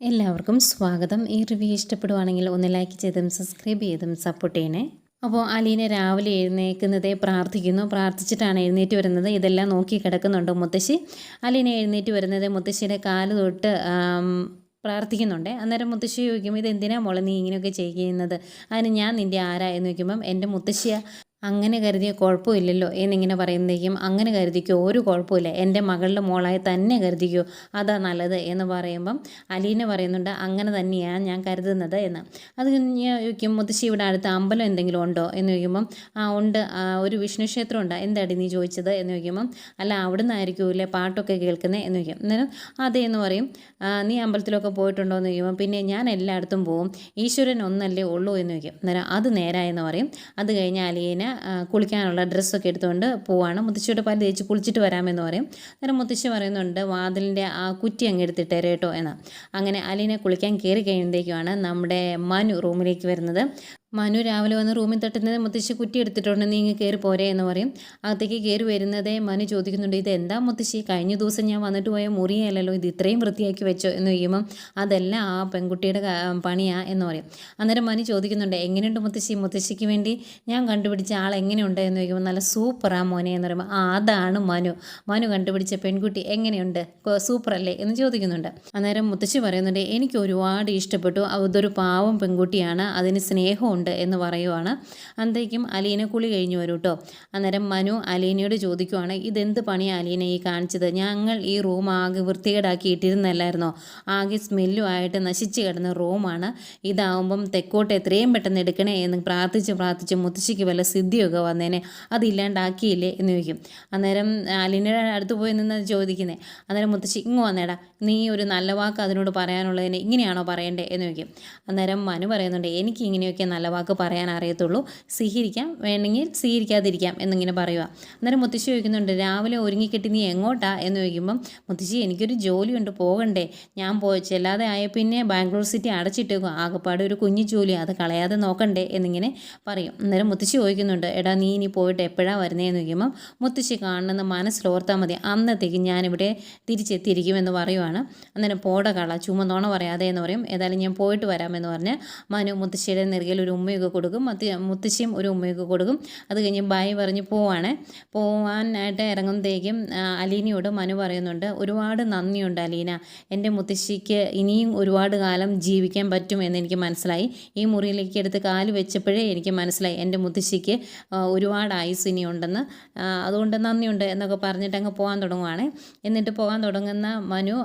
എല്ലാവർക്കും സ്വാഗതം. ഈ റിവ്യൂ ഇഷ്ടപ്പെടുവാണെങ്കിൽ ഒന്ന് ലൈക്ക് ചെയ്തും സബ്സ്ക്രൈബ് ചെയ്തും സപ്പോർട്ട് ചെയ്യണേ. അപ്പോൾ അലീന രാവിലെ എഴുന്നേൽക്കുന്നതേ പ്രാർത്ഥിക്കുന്നു. പ്രാർത്ഥിച്ചിട്ടാണ് എഴുന്നേറ്റ് വരുന്നത്. ഇതെല്ലാം നോക്കി കിടക്കുന്നുണ്ട് മുത്തശ്ശി. അലീന എഴുന്നേറ്റ് വരുന്നത് മുത്തശ്ശിയുടെ കാൽ തൊട്ട് പ്രാർത്ഥിക്കുന്നുണ്ട്. അന്നേരം മുത്തശ്ശി ചോദിക്കും ഇത് എന്തിനാ മോളെ നീ ഇങ്ങനെയൊക്കെ ചെയ്യുന്നത്? അതിന് ഞാൻ നിന്റെ ആരാ? എന്ന് ചോദിക്കുമ്പം എന്റെ മുത്തശ്ശിയാ. അങ്ങനെ കരുതിയ കുഴപ്പമില്ലല്ലോ എന്നിങ്ങനെ പറയുന്നതേക്കും അങ്ങനെ കരുതിക്കോ ഒരു കുഴപ്പമില്ല എന്റെ മകളുടെ മോളായി തന്നെ കരുതിക്കോ അതാ നല്ലത് എന്ന് പറയുമ്പം അലീന പറയുന്നുണ്ട് അങ്ങനെ തന്നെയാണ് ഞാൻ കരുതുന്നത് എന്ന്. അത് ചോദിക്കും മുത്തശ്ശി ഇവിടെ അടുത്ത് അമ്പലം എന്തെങ്കിലും ഉണ്ടോ എന്ന് ചോദിക്കുമ്പം ആ ഉണ്ട് ഒരു വിഷ്ണു ക്ഷേത്രം ഉണ്ട് എന്താടി നീ ചോദിച്ചത് എന്ന് ചോദിക്കുമ്പം അല്ല അവിടെ നിന്നായിരിക്കുമല്ലേ പാട്ടൊക്കെ കേൾക്കുന്നത് എന്ന് ചോദിക്കും. അന്നേരം അതെ എന്ന് പറയും നീ അമ്പലത്തിലൊക്കെ പോയിട്ടുണ്ടോ എന്ന് ചോദിക്കുമ്പോൾ പിന്നെ ഞാൻ എല്ലായിടത്തും പോവും ഈശ്വരൻ ഒന്നല്ലേ ഉള്ളൂ എന്ന് ചോദിക്കും. അന്നേരം അത് നേരായെന്ന് പറയും. അത് കഴിഞ്ഞ് അലീന ആ, കുളിക്കാനുള്ള ഡ്രസ്സൊക്കെ എടുത്തുകൊണ്ട് പോവാണ്. മുത്തശ്ശിയുടെ പല്ല് തേച്ച് കുളിച്ചിട്ട് വരാമെന്ന് പറയും. അന്നേരം മുത്തശ്ശി പറയുന്നുണ്ട് വാതിലിന്റെ ആ കുറ്റി അങ്ങ് എടുത്തിട്ടേരെ കേട്ടോ എന്ന്. അങ്ങനെ അലീനെ കുളിക്കാൻ കയറി കഴിയുമ്പോഴേക്കുമാണ് നമ്മുടെ മനു റൂമിലേക്ക് വരുന്നത്. മനു രാവിലെ വന്ന് റൂമിൽ തട്ടുന്നത് മുത്തശ്ശി കുറ്റി എടുത്തിട്ടുണ്ട് നീ ഇങ്ങ് കയറി പോരെ എന്ന് പറയും. അകത്തേക്ക് കയറി വരുന്നതേ മനു ചോദിക്കുന്നുണ്ട് ഇത് എന്താ മുത്തശ്ശി? കഴിഞ്ഞ ദിവസം ഞാൻ വന്നിട്ട് പോയ മുറിയല്ലല്ലോ ഇത് ഇത്രയും വൃത്തിയാക്കി വെച്ചോ? എന്ന് ചോദിക്കുമ്പം അതെല്ലാം ആ പെൺകുട്ടിയുടെ പണിയാ എന്ന് പറയും. അന്നേരം മനു ചോദിക്കുന്നുണ്ട് എങ്ങനെയുണ്ട് മുത്തശ്ശി? മുത്തശ്ശിക്ക് വേണ്ടി ഞാൻ കണ്ടുപിടിച്ച ആൾ എങ്ങനെയുണ്ട്? എന്ന് ചോദിക്കുമ്പോൾ നല്ല സൂപ്പറാ മോനെ എന്ന് പറയുമ്പോൾ ആ അതാണ് മനു. മനു കണ്ടുപിടിച്ച പെൺകുട്ടി എങ്ങനെയുണ്ട്? സൂപ്പറല്ലേ? എന്ന് ചോദിക്കുന്നുണ്ട്. അന്നേരം മുത്തശ്ശി പറയുന്നുണ്ട് എനിക്ക് ഒരുപാട് ഇഷ്ടപ്പെട്ടു. അതൊരു പാവം പെൺകുട്ടിയാണ്. അതിന് സ്നേഹമുണ്ട്. എന്ന് പറയുവാണ്. അന്തേക്കും അലീന കുളി കഴിഞ്ഞു വരും കേട്ടോ അന്നേരം മനു അലീനയോട് ചോദിക്കുവാണ് ഇതെന്ത് പണിയാണ് അലീന ഈ കാണിച്ചത്? ഞങ്ങൾ ഈ റൂം ആകെ വൃത്തികേടാക്കി ഇട്ടിരുന്നല്ലായിരുന്നോ ആകെ സ്മെല്ലും ആയിട്ട് നശിച്ച് കിടന്ന റൂമാണ്. ഇതാവുമ്പം തെക്കോട്ട് എത്രയും പെട്ടെന്ന് എടുക്കണേ എന്ന് പ്രാർത്ഥിച്ച് പ്രാർത്ഥിച്ച് മുത്തശ്ശിക്ക് വല്ല സിദ്ധിയൊക്കെ വന്നേനെ. അതില്ലാണ്ടാക്കിയില്ലേ എന്ന് ചോദിക്കും. അന്നേരം അലീനയുടെ അടുത്ത് പോയി നിന്ന് ചോദിക്കുന്നത് അന്നേരം മുത്തശ്ശി ഇങ്ങ് വന്നേടാ. നീ ഒരു നല്ല വാക്ക് അതിനോട് പറയാനുള്ളതിനെ ഇങ്ങനെയാണോ പറയണ്ടേ? എന്ന് ചോദിക്കും. അന്നേരം മനു പറയുന്നുണ്ട് എനിക്ക് ഇങ്ങനെയൊക്കെ നല്ല വാക്ക് പറയാൻ അറിയത്തുള്ളൂ. സ്വീകരിക്കാം. വേണമെങ്കിൽ സ്വീകരിക്കാതിരിക്കാം എന്നിങ്ങനെ പറയുക. അന്നേരം മുത്തശ്ശി ചോദിക്കുന്നുണ്ട് രാവിലെ ഒരുങ്ങിക്കെട്ടി നീ എങ്ങോട്ടാ? എന്ന് ചോദിക്കുമ്പം മുത്തശ്ശി എനിക്കൊരു ജോലിയുണ്ട് പോകണ്ടേ. ഞാൻ പോയി ചെല്ലാതെ ആയ പിന്നെ ബാംഗ്ലൂർ സിറ്റി അടച്ചിട്ട് ആകെപ്പാട് ഒരു കുഞ്ഞു ജോലി. അത് കളയാതെ നോക്കണ്ടേ? എന്നിങ്ങനെ പറയും. അന്നേരം മുത്തശ്ശി ചോദിക്കുന്നുണ്ട് എടാ നീ ഇനി പോയിട്ട് എപ്പോഴാണ് വരുന്നതെന്ന് ചോദിക്കുമ്പം മുത്തശ്ശി കാണണമെന്ന് മനസ്സിലോർത്താൽ മതി. അന്നത്തേക്ക് ഞാനിവിടെ തിരിച്ചെത്തിയിരിക്കുമെന്ന് പറയുവാണ്. അന്നേരം പോട കള ചുമന്നോണ പറയാതെ എന്ന് പറയും. ഏതായാലും ഞാൻ പോയിട്ട് വരാമെന്ന് പറഞ്ഞ്. മനു മുത്തശ്ശിയുടെ നെറുകയിൽ ഒരു ഉമ്മയൊക്കെ കൊടുക്കും. മത്തി മുത്തശ്ശിയും ഒരു ഉമ്മയൊക്കെ കൊടുക്കും. അത് കഴിഞ്ഞ് ബായ് പറഞ്ഞ് പോവാണ്. പോവാനായിട്ട് ഇറങ്ങുമ്പോഴത്തേക്കും അലീനയോട് മനു പറയുന്നുണ്ട് ഒരുപാട് നന്ദിയുണ്ട് അലീന. എന്റെ മുത്തശ്ശിക്ക് ഇനിയും ഒരുപാട് കാലം ജീവിക്കാൻ പറ്റും എന്ന് എനിക്ക് മനസ്സിലായി. ഈ മുറിയിലേക്ക് എടുത്ത് കാൽ വെച്ചപ്പോഴേ എനിക്ക് മനസ്സിലായി. എന്റെ മുത്തശ്ശിക്ക് ഒരുപാട് ആയുസ് ഇനിയുണ്ടെന്ന്. അതുകൊണ്ട് നന്ദിയുണ്ട് എന്നൊക്കെ പറഞ്ഞിട്ട് അങ്ങ് പോകാൻ തുടങ്ങുവാണ്. എന്നിട്ട് പോകാൻ തുടങ്ങുന്ന മനു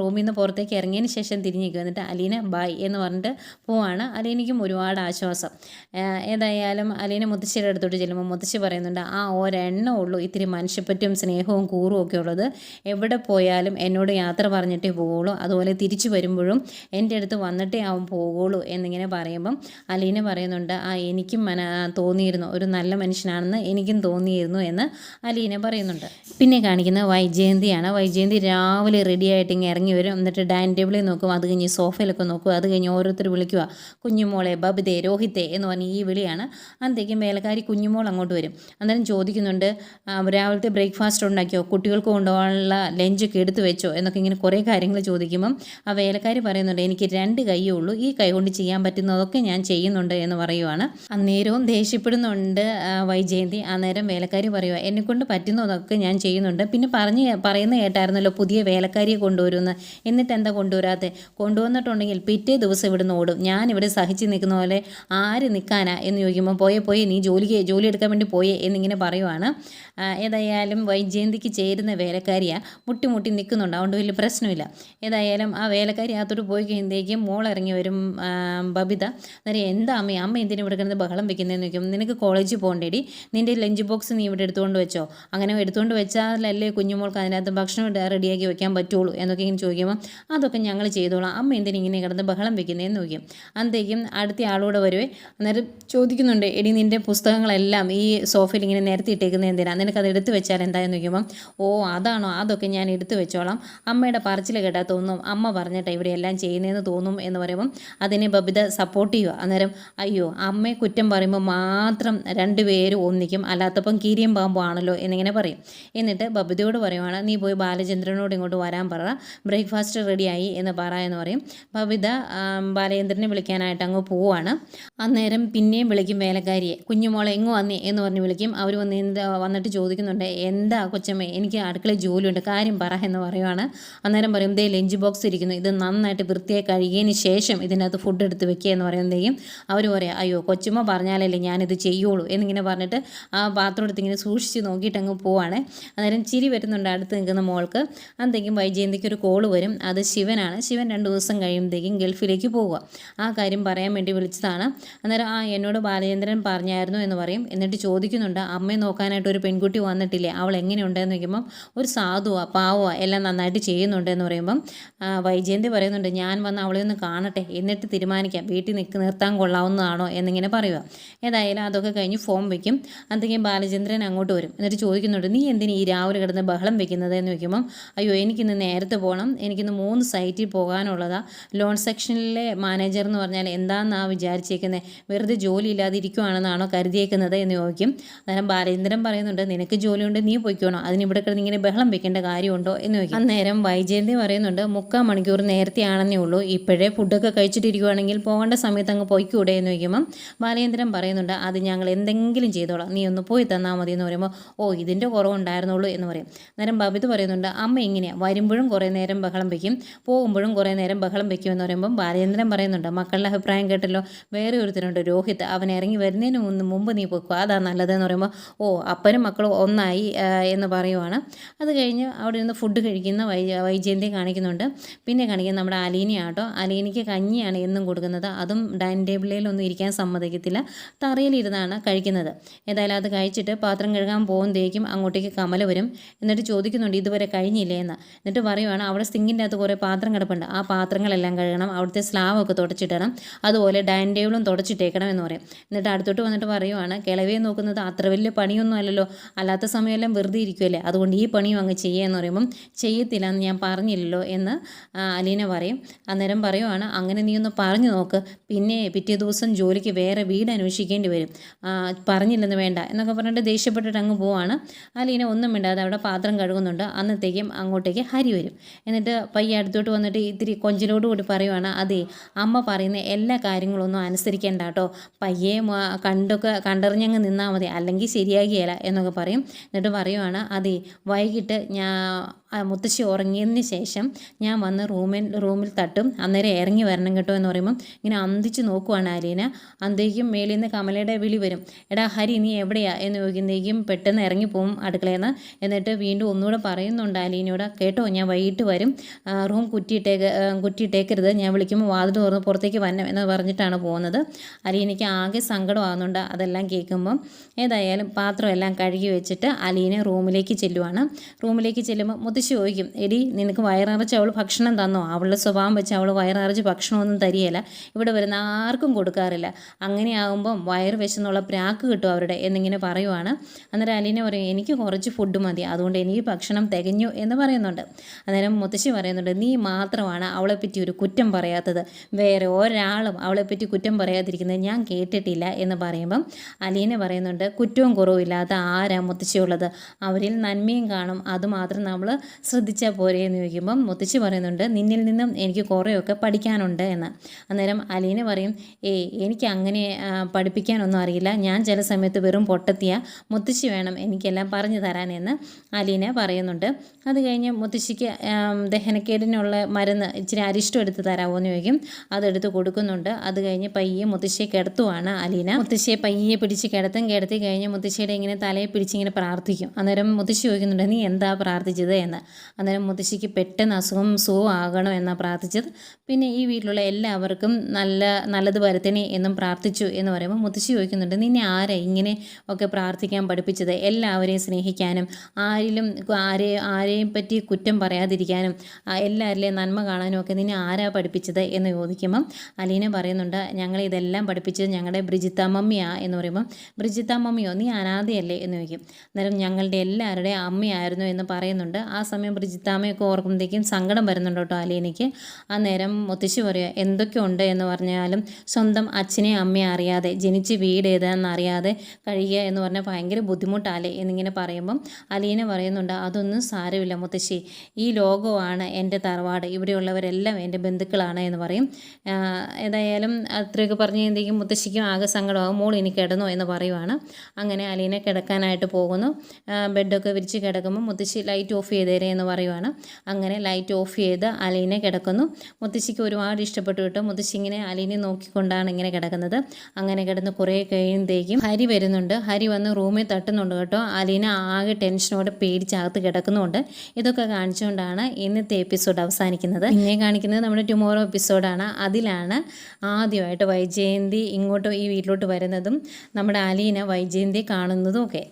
റൂമിൽ നിന്ന് പുറത്തേക്ക് ഇറങ്ങിയതിന് ശേഷം തിരിഞ്ഞേക്കും എന്നിട്ട് അലീന ബായ് എന്ന് പറഞ്ഞിട്ട് പോവാണ്. അലീനയ്ക്കും ഒരുപാട് ആശ്വാസം ആ, ഏതായാലും അലീന മുത്തശ്ശിയുടെ അടുത്തോട്ട് ചെല്ലുമ്പോൾ മുത്തശ്ശി പറയുന്നുണ്ട് ആ ഒരെണ്ണം ഉള്ളൂ ഇത്തിരി മനുഷ്യപ്പറ്റും സ്നേഹവും കൂറും ഒക്കെ ഉള്ളത്. എവിടെ പോയാലും എന്നോട് യാത്ര പറഞ്ഞിട്ടേ പോവുള്ളൂ. അതുപോലെ തിരിച്ചു വരുമ്പോഴും എന്റെ അടുത്ത് വന്നിട്ടേ അവൻ പോകുള്ളൂ എന്നിങ്ങനെ പറയുമ്പം അലീന പറയുന്നുണ്ട് ആ എനിക്കും മന തോന്നിയിരുന്നു. ഒരു നല്ല മനുഷ്യനാണെന്ന് എനിക്കും തോന്നിയിരുന്നു എന്ന് അലീന പറയുന്നുണ്ട്. പിന്നെ കാണിക്കുന്ന വൈജയന്തിയാണ്. വൈജയന്തി രാവിലെ റെഡി ആയിട്ട് ഇങ്ങനെ ഇറങ്ങി വരും. എന്നിട്ട് ഡൈനിങ് ടേബിളിൽ നോക്കും. അത് കഴിഞ്ഞ് സോഫയിലൊക്കെ നോക്കും. അത് കഴിഞ്ഞ് ഓരോരുത്തർ വിളിക്കുക കുഞ്ഞുമോളെ ബബിതേ രോഹിത്തെ എന്ന് പറഞ്ഞ് ഈ വിളിയാണ്. അന്നത്തേക്കും വേലക്കാരി കുഞ്ഞുമോൾ അങ്ങോട്ട് വരും. അന്നേരം ചോദിക്കുന്നുണ്ട് രാവിലത്തെ ബ്രേക്ക്ഫാസ്റ്റ് ഉണ്ടാക്കിയോ? കുട്ടികൾക്ക് കൊണ്ടുപോകാനുള്ള ലഞ്ചൊക്കെ എടുത്തു വെച്ചോ? എന്നൊക്കെ ഇങ്ങനെ കുറേ കാര്യങ്ങൾ ചോദിക്കുമ്പം ആ വേലക്കാരി പറയുന്നുണ്ട് എനിക്ക് രണ്ട് കൈയേ ഉള്ളൂ. ഈ കൈ കൊണ്ട് ചെയ്യാൻ പറ്റുന്നതൊക്കെ ഞാൻ ചെയ്യുന്നുണ്ട് എന്ന് പറയുവാണ്. അന്നേരവും ദേഷ്യപ്പെടുന്നുണ്ട് വൈജയന്തി. അന്നേരം വേലക്കാരി പറയുക എന്നെക്കൊണ്ട് പറ്റുന്നതൊക്കെ ഞാൻ ചെയ്യുന്നുണ്ട്. പിന്നെ പറഞ്ഞ് പറയുന്ന കേട്ടായിരുന്നല്ലോ പുതിയ വേലക്കാരിയെ കൊണ്ടുവരുമെന്ന്. എന്നിട്ട് എന്താ കൊണ്ടുവരാത്തെ? കൊണ്ടുവന്നിട്ടുണ്ടെങ്കിൽ പിറ്റേ ദിവസം ഇവിടുന്ന് ഓടും. ഞാൻ ഇവിടെ സഹിച്ച് നിൽക്കുന്ന പോലെ ആര് നിൽക്കാനാ എന്ന് ചോദിക്കുമ്പോൾ പോയേ പോയേ നീ ജോലിക്ക് ജോലി എടുക്കാൻ വേണ്ടി പോയേ എന്നിങ്ങനെ പറയുവാണ്. ഏതായാലും വൈജയന്തിക്ക് ചേരുന്ന വേലക്കാരിയാണ് മുട്ടി മുട്ടി നിൽക്കുന്നുണ്ട് അതുകൊണ്ട് വലിയ പ്രശ്നമില്ല. ഏതായാലും ആ വേലക്കാരി അകത്തോട്ട് പോയി കഴിയുമ്പോഴേക്കും മോൾ ഇറങ്ങി വരും ബബിത. അന്നേരം എന്താ അമ്മ അമ്മ എന്തിനു ഇവിടെ കിടന്ന് ബഹളം വെക്കുന്നതെന്ന് ചോദിക്കും. നിനക്ക് കോളേജിൽ പോകണ്ടേടി. നിന്റെ ലഞ്ച് ബോക്സ് നീ ഇവിടെ എടുത്തുകൊണ്ട് വെച്ചോ. അങ്ങനെ എടുത്തുകൊണ്ട് വെച്ചാലല്ലേ കുഞ്ഞുമോൾക്ക് അതിനകത്ത് ഭക്ഷണം റെഡിയാക്കി വെക്കാൻ പറ്റുള്ളൂ എന്നൊക്കെ ഇങ്ങനെ ചോദിക്കുമ്പോൾ അതൊക്കെ ഞങ്ങൾ ചെയ്തോളാം. അമ്മ എന്തിനു ഇങ്ങനെ കിടന്ന് ബഹളം വെക്കുന്നതെന്ന് ചോദിക്കും. അന്നേക്കും അടുത്ത ആളൂടെ വരുവേ. അന്നേരം ചോദിക്കുന്നുണ്ട് എടി നിന്റെ പുസ്തകങ്ങളെല്ലാം ഈ സോഫയിൽ ഇങ്ങനെ നിരത്തി ഇട്ടേക്കുന്നത് എന്തിനാണ് നിനക്ക് അത് എടുത്തു വെച്ചാൽ എന്തായെന്ന് ചോദിക്കുമ്പം ഓ അതാണോ? അതൊക്കെ ഞാൻ എടുത്തു വെച്ചോളാം. അമ്മയുടെ പറച്ചിൽ കേട്ടാൽ തോന്നും അമ്മ പറഞ്ഞിട്ട് ഇവിടെ എല്ലാം ചെയ്യുന്നതെന്ന് തോന്നും എന്ന് പറയുമ്പം അതിനെ ബബിത സപ്പോർട്ട് ചെയ്യുക അന്നേരം അയ്യോ അമ്മയെ കുറ്റം പറയുമ്പോൾ മാത്രം രണ്ടുപേരും ഒന്നിക്കും അല്ലാത്തപ്പം കീരിയും പാമ്പും ആണല്ലോ എന്നിങ്ങനെ പറയും. എന്നിട്ട് ബബിതയോട് പറയുവാണ് നീ പോയി ബാലചന്ദ്രനോട് ഇങ്ങോട്ട് വരാൻ പറ. ബ്രേക്ക്ഫാസ്റ്റ് റെഡിയായി എന്ന് പറ പറയും. ബബിത ബാലചന്ദ്രനെ വിളിക്കാനായിട്ട് അങ്ങ് പോവാണ്. അന്നേരം പിന്നെയും വിളിക്കും വേലക്കാരിയെ. കുഞ്ഞുമോളെ എങ്ങു വന്നേ എന്ന് പറഞ്ഞ് വിളിക്കും. അവർ വന്ന് എന്താ വന്നിട്ട് ചോദിക്കുന്നുണ്ട് എന്താ കൊച്ചമ്മ എനിക്ക് അടുക്കളയിൽ ജോലിയുണ്ട് കാര്യം പറ എന്ന് പറയുവാണ്. അന്നേരം പറയും ദേ ലഞ്ച് ബോക്സ് ഇരിക്കുന്നു. ഇത് നന്നായിട്ട് വൃത്തിയായി കഴുകിയതിന് ശേഷം ഇതിനകത്ത് ഫുഡ് എടുത്ത് വെക്കുക എന്ന് പറയുമ്പോഴത്തേക്കും അവർ പറയാം അയ്യോ കൊച്ചുമ്മ പറഞ്ഞാലല്ലേ ഞാനിത് ചെയ്യുള്ളൂ എന്നിങ്ങനെ പറഞ്ഞിട്ട് ആ പാത്രം എടുത്ത് ഇങ്ങനെ സൂക്ഷിച്ച് നോക്കിയിട്ട് അങ്ങ് പോവാണ്. അന്നേരം ചിരി വരുന്നുണ്ട് അടുത്ത് നിൽക്കുന്ന മോൾക്ക്. അന്നേക്കും വൈജയന്തിക്ക് ഒരു കോൾ വരും. അത് ശിവനാണ്. ശിവൻ രണ്ട് ദിവസം കഴിയുമ്പോഴത്തേക്കും ഗൾഫിലേക്ക് പോവുക. ആ കാര്യം പറയാൻ വേണ്ടി വിളിച്ചതാണ് അന്നേരം ആ എന്നോട് ബാലചന്ദ്രൻ പറഞ്ഞായിരുന്നു എന്ന് പറയും. എന്നിട്ട് ചോദിക്കുന്നുണ്ട് അമ്മയെ നോക്കാനായിട്ട് ഒരു പെൺകുട്ടി വന്നിട്ടില്ലേ? അവൾ എങ്ങനെയുണ്ടെന്ന് ചോദിക്കുമ്പം ഒരു സാധുവാ പാവുവാ എല്ലാം നന്നായിട്ട് ചെയ്യുന്നുണ്ട് എന്ന് പറയുമ്പം വൈജയന്തി പറയുന്നുണ്ട് ഞാൻ വന്ന് അവളെ ഒന്ന് കാണട്ടെ എന്നിട്ട് തീരുമാനിക്കാം. വീട്ടിൽ നിൽക്ക് നിർത്താൻ കൊള്ളാവുന്നതാണോ എന്നിങ്ങനെ പറയുക ഏതായാലും അതൊക്കെ കഴിഞ്ഞ് ഫോം വയ്ക്കും അന്തെങ്കിലും ബാലചന്ദ്രൻ അങ്ങോട്ട് വരും. എന്നിട്ട് ചോദിക്കുന്നുണ്ട് നീ എന്തിനു ഈ രാവിലെ കിടന്ന് ബഹളം വെക്കുന്നത്? എന്ന് ചോദിക്കുമ്പം അയ്യോ എനിക്കിന്ന് നേരത്തെ പോകണം എനിക്കിന്ന് മൂന്ന് സൈറ്റിൽ പോകാനുള്ളതാണ് ലോൺ സെക്ഷനിലെ മാനേജർ എന്ന് പറഞ്ഞാൽ എന്താണെന്നാ വിചാരിച്ചേക്കുന്നത് വെറുതെ ജോലി ഇല്ലാതെ ഇരിക്കുവാണെന്നാണോ കരുതിയേക്കുന്നത് എന്ന് ചോദിക്കും. അന്നേരം ബാലേന്ദ്രൻ പറയുന്നുണ്ട് നിനക്ക് ജോലിയുണ്ട് നീ പൊയ്ക്കോണോ. അതിന് ഇവിടെ കിടന്ന് ഇങ്ങനെ ബഹളം വെക്കേണ്ട കാര്യമുണ്ടോ? എന്ന് ചോദിക്കും. അന്നേരം വൈജയന്തി പറയുന്നുണ്ട് മുക്കാൽ മണിക്കൂർ നേരത്തെ ആണെന്നേ ഉള്ളൂ. ഇപ്പോഴേ ഫുഡൊക്കെ കഴിച്ചിട്ടിരിക്കുവാണെങ്കിൽ പോകേണ്ട സമയത്ത് അങ്ങ് പൊയ്ക്കൂടെ? എന്ന് ചോദിക്കുമ്പം ബാലേന്ദ്രൻ പറയുന്നുണ്ട് അത് ഞങ്ങൾ എന്തെങ്കിലും ചെയ്തോളാം. നീ ഒന്ന് പോയി തന്നാൽ മതി. എന്ന് പറയുമ്പോൾ ഓ ഇതിന്റെ കുറവുണ്ടായിരുന്നുള്ളൂ എന്ന് പറയും. അന്നേരം ബബിത് പറയുന്നുണ്ട് അമ്മ ഇങ്ങനെയാണ് വരുമ്പോഴും കുറേ നേരം ബഹളം വയ്ക്കും പോകുമ്പോഴും കുറേ നേരം ബഹളം വയ്ക്കും എന്ന് പറയുമ്പം ബാലേന്ദ്രൻ പറയുന്നുണ്ട് മക്കളുടെ അഭിപ്രായം കേട്ടല്ലോ. വേറെ ഒരുത്തനുണ്ട് രോഹിത്. അവൻ ഇറങ്ങി വരുന്നതിന് മുന്ന് മുമ്പ് നീ പൊക്കുക അതാ നല്ലതെന്ന് പറയുമ്പോൾ ഓ അപ്പനും മക്കളും ഒന്നായി എന്ന് പറയുവാണ്. അത് കഴിഞ്ഞ് അവിടെ നിന്ന് ഫുഡ് കഴിക്കുന്ന വൈ വൈജയന്തി കാണിക്കുന്നുണ്ട്. പിന്നെ കാണിക്കുന്നത് നമ്മുടെ അലീനയാട്ടോ. അലീനയ്ക്ക് കഞ്ഞിയാണ് എന്നും കൊടുക്കുന്നത്. അതും ഡൈനിങ് ടേബിളിലൊന്നും ഇരിക്കാൻ സമ്മതിക്കത്തില്ല. തറയിലിരുന്നാണ് കഴിക്കുന്നത്. ഏതായാലും അത് കഴിച്ചിട്ട് പാത്രം കഴുകാൻ പോകുമ്പോഴേക്കും അങ്ങോട്ടേക്ക് കമല വരും. എന്നിട്ട് ചോദിക്കുന്നുണ്ട് ഇതുവരെ കഴിഞ്ഞില്ലേ? എന്ന്. എന്നിട്ട് പറയുവാണ് അവിടെ സിങ്കിന്റെ അകത്ത് കുറേ പാത്രം കിടപ്പുണ്ട്. ആ പാത്രങ്ങളെല്ലാം കഴുകണം. അവിടുത്തെ സ്ലാവൊക്കെ തുടച്ചിടണം. അതുപോലെ ഡൈനിങ് ടേബിളും തുടച്ചിട്ടേക്കണം എന്ന് പറയും. എന്നിട്ട് അടുത്തോട്ട് വന്നിട്ട് പറയുവാണ് കിളവിയെ നോക്കുന്നത് അത്ര വലിയ പണിയൊന്നും അല്ലല്ലോ. അല്ലാത്ത സമയമെല്ലാം വെറുതെ ഇരിക്കുമല്ലേ അതുകൊണ്ട് ഈ പണിയും അങ്ങ് ചെയ്യുകയെന്ന് പറയുമ്പം ചെയ്യത്തില്ല എന്ന് ഞാൻ പറഞ്ഞില്ലല്ലോ എന്ന് അലീന പറയും. അന്നേരം പറയുവാണ് അങ്ങനെ നീ ഒന്ന് പറഞ്ഞു നോക്ക്. പിന്നെ പിറ്റേ ദിവസം ജോലിക്ക് വേറെ വീട് അന്വേഷിക്കേണ്ടി വരും. പറഞ്ഞില്ലെന്ന് വേണ്ട എന്നൊക്കെ പറഞ്ഞിട്ട് ദേഷ്യപ്പെട്ടിട്ട് അങ്ങ് പോവാണ്. അലീന ഒന്നും മിണ്ടാതെ അവിടെ പാത്രം കഴുകുന്നുണ്ട്. അന്നത്തേക്കും അങ്ങോട്ടേക്ക് ഹരി വരും. എന്നിട്ട് പയ്യെ അടുത്തോട്ട് വന്നിട്ട് ഇത്തിരി കൊഞ്ചിലോട് കൂടി പറയുവാണ് അതെ അമ്മ പറയുന്ന എല്ലാ കാര്യങ്ങളൊന്നും അനുസരിക്കേണ്ട കേട്ടോ. പയ്യെ കണ്ടൊക്കെ കണ്ടറിഞ്ഞങ്ങ് നിന്നാൽ മതി. അല്ലെങ്കിൽ ശരിയാകിയല്ല എന്നൊക്കെ പറയും. എന്നിട്ട് പറയുവാണ് അതെ വൈകിട്ട് ഞാൻ മുത്തശ്ശി ഉറങ്ങിയതിന് ശേഷം ഞാൻ വന്ന് റൂമിൽ റൂമിൽ തട്ടും അന്നേരം ഇറങ്ങി വരണം കേട്ടോ എന്ന് പറയുമ്പം ഇങ്ങനെ അന്തിച്ച് നോക്കുവാണ് ആലീന അന്തേക്കും മേലിൽ നിന്ന് കമലയുടെ വിളി വരും. എടാ ഹരി നീ എവിടെയാ? എന്ന് ചോദിക്കുന്നേക്കും പെട്ടെന്ന് ഇറങ്ങി പോകും അടുക്കളയിൽ എന്നിട്ട് വീണ്ടും ഒന്നുകൂടെ പറയുന്നുണ്ട് ആലീനയോട് കേട്ടോ ഞാൻ വൈകിട്ട് വരും. റൂം കുറ്റിയിട്ടേക്ക് കുറ്റിയിട്ടേക്കരുത്. ഞാൻ വിളിക്കുമ്പോൾ വാതിൽ തുറന്ന് പുറത്തേക്ക് വരണം എന്ന് പറഞ്ഞിട്ടാണ് പോകുന്നത്. അലീനയ്ക്ക് ആകെ സങ്കടമാകുന്നുണ്ട് അതെല്ലാം കേൾക്കുമ്പം. ഏതായാലും പാത്രം എല്ലാം കഴുകി വെച്ചിട്ട് അലീന റൂമിലേക്ക് ചെല്ലുവാണ്. റൂമിലേക്ക് ചെല്ലുമ്പോൾ മുത്തശ്ശി ചോദിക്കും എടി നിനക്ക് വയറിറച്ച് അവൾ ഭക്ഷണം തന്നോ? അവളുടെ സ്വഭാവം വെച്ച് അവൾ വയറിറച്ച് ഭക്ഷണമൊന്നും തരികയില്ല. ഇവിടെ വരുന്ന ആർക്കും കൊടുക്കാറില്ല. അങ്ങനെയാകുമ്പം വയറ് വിശന്നുള്ള പ്രാക്ക് കിട്ടും അവരുടെ എന്നിങ്ങനെ പറയുവാണ്. അന്നേരം അലീന പറയും എനിക്ക് കുറച്ച് ഫുഡ് മതി. അതുകൊണ്ട് എനിക്ക് ഭക്ഷണം തികഞ്ഞു എന്ന് പറയുന്നുണ്ട്. അന്നേരം മുത്തശ്ശി പറയുന്നുണ്ട് നീ മാത്രമാണ് അവളെപ്പറ്റി ഒരു കുറ്റം പറയാത്തത്. വേറെ ഒരാളും അവളെപ്പറ്റി കുറ്റം പറയാതിരിക്കുന്നത് ഞാൻ കേട്ടിട്ടില്ല എന്ന് പറയുമ്പം അലീന പറയുന്നുണ്ട് കുറ്റവും കുറവുമില്ലാത്ത ആരാ മുത്തശ്ശിയുള്ളത്? അവരിൽ നന്മയും കാണും. അതുമാത്രം നമ്മൾ ശ്രദ്ധിച്ചാൽ പോരെ എന്ന് ചോദിക്കുമ്പം മുത്തശ്ശി പറയുന്നുണ്ട് നിന്നിൽ നിന്നും എനിക്ക് കുറേയൊക്കെ പഠിക്കാനുണ്ട് എന്ന്. അന്നേരം അലീന പറയും ഏയ് എനിക്ക് അങ്ങനെ പഠിപ്പിക്കാനൊന്നും അറിയില്ല. ഞാൻ ചില സമയത്ത് വെറും പൊട്ടത്തിയ. മുത്തശ്ശി വേണം എനിക്കെല്ലാം പറഞ്ഞു തരാനെന്ന് അലീന പറയുന്നുണ്ട്. അത് കഴിഞ്ഞ് മുത്തശ്ശിക്ക് ദഹനക്കേടിനുള്ള മരുന്ന് ഇച്ചിരി അരിഷ്ടം എടുത്ത് തരാമോ എന്ന് ചോദിക്കും. അതെടുത്ത് കൊടുക്കുന്നുണ്ട്. അത് കഴിഞ്ഞ് പയ്യെ മുത്തശ്ശിയെ കിടത്തുവാണ് അലീന. മുത്തശ്ശിയെ പയ്യെ പിടിച്ച് കിടത്തും കിടത്തി കഴിഞ്ഞ് മുത്തശ്ശിയുടെ ഇങ്ങനെ തലയെ പിടിച്ചിങ്ങനെ പ്രാർത്ഥിക്കും. അന്നേരം മുത്തശ്ശി ചോദിക്കുന്നുണ്ട് നീ എന്താ പ്രാർത്ഥിച്ചത് എന്ന്. എന്ന്. അന്നേരം മുത്തശ്ശിക്ക് പെട്ടെന്ന് അസുഖം സുഖമാകണം എന്നാണ് പ്രാർത്ഥിച്ചത്. പിന്നെ ഈ വീട്ടിലുള്ള എല്ലാവർക്കും നല്ല നല്ലത് വരുത്തണേ എന്നും പ്രാർത്ഥിച്ചു എന്ന് പറയുമ്പോൾ മുത്തശ്ശി ചോദിക്കുന്നുണ്ട് നിന്നെ ആരെ ഇങ്ങനെ ഒക്കെ പ്രാർത്ഥിക്കാൻ പഠിപ്പിച്ചത്? എല്ലാവരെയും സ്നേഹിക്കാനും ആരിലും ആരെ ആരെയും പറ്റി കുറ്റം പറയാതിരിക്കാനും എല്ലാവരിലെയും നന്മ കാണാനും ഒക്കെ നിന്നെ ആരാ പഠിപ്പിച്ചത്? എന്ന് ചോദിക്കുമ്പം അലീന പറയുന്നുണ്ട് ഞങ്ങൾ ഇതെല്ലാം പഠിപ്പിച്ചത് ഞങ്ങളുടെ ബ്രിജിത്ത മമ്മിയാ. എന്ന് പറയുമ്പോൾ ബ്രിജിത്ത മമ്മിയോ? നീ അനാഥയല്ലേ? എന്ന് ചോദിക്കും. അന്നേരം ഞങ്ങളുടെ എല്ലാവരുടെയും അമ്മയായിരുന്നു എന്ന് പറയുന്നുണ്ട്. ആ സമയം ബ്രിജിത്താമ്മയൊക്കെ ഓർക്കുമ്പോഴത്തേക്കും സങ്കടം വരുന്നുണ്ട് കേട്ടോ അലീനയ്ക്ക്. ആ നേരം മുത്തശ്ശി പറയുക എന്തൊക്കെയുണ്ട് എന്ന് പറഞ്ഞാലും സ്വന്തം അച്ഛനെ അമ്മയെ അറിയാതെ ജനിച്ച് വീട് ഏതാണെന്ന് അറിയാതെ കഴിയുക എന്ന് പറഞ്ഞാൽ ഭയങ്കര ബുദ്ധിമുട്ടാലേ എന്നിങ്ങനെ പറയുമ്പം അലീന പറയുന്നുണ്ട് അതൊന്നും സാരമില്ല മുത്തശ്ശി. ഈ ലോകമാണ് എന്റെ തറവാട്. ഇവിടെയുള്ളവരെല്ലാം എന്റെ ബന്ധുക്കളാണ് എന്ന് പറയും. ഏതായാലും അത്രയൊക്കെ പറഞ്ഞ് കഴിയുമ്പോഴേക്കും മുത്തശ്ശിക്കും ആകെ സങ്കടമാകും. മോൾ ഇനി കിടന്നു? എന്ന് പറയുവാണ്. അങ്ങനെ അലീന കിടക്കാനായിട്ട് പോകുന്നു. ബെഡൊക്കെ വിരിച്ച് കിടക്കുമ്പോൾ മുത്തശ്ശി ലൈറ്റ് ഓഫ് ചെയ്തേരെ എന്ന് പറയുവാണ്. അങ്ങനെ ലൈറ്റ് ഓഫ് ചെയ്ത് അലീനെ കിടക്കുന്നു. മുത്തശ്ശിക്ക് ഒരുപാട് ഇഷ്ടപ്പെട്ടു കേട്ടോ. മുത്തശ്ശി ഇങ്ങനെ അലീനെ നോക്കിക്കൊണ്ടാണ് ഇങ്ങനെ കിടക്കുന്നത്. അങ്ങനെ കിടന്ന് കുറേ കഴിയുമ്പോഴത്തേക്കും ഹരി വരുന്നുണ്ട്. ഹരി വന്ന് റൂമിൽ തട്ടുന്നുണ്ട് കേട്ടോ. അലീന ആകെ ടെൻഷനോടെ പേടിച്ചകത്ത് കിടക്കുന്നുണ്ട്. ഇതൊക്കെ കാണിച്ചുകൊണ്ടാണ് ഇന്നത്തെ എപ്പിസോഡ് അവസാനിക്കുന്നത്. പിന്നെ കാണിക്കുന്നത് നമ്മുടെ ടുമോറോ എപ്പിസോഡാണ് അതിലാണ് ആദ്യമായിട്ട് വൈജയന്തി ഇങ്ങോട്ട് ഈ വീട്ടിലോട്ട് വരുന്നതും നമ്മുടെ അലീന വൈജയന്തി കാണുന്നതും ഒക്കെ.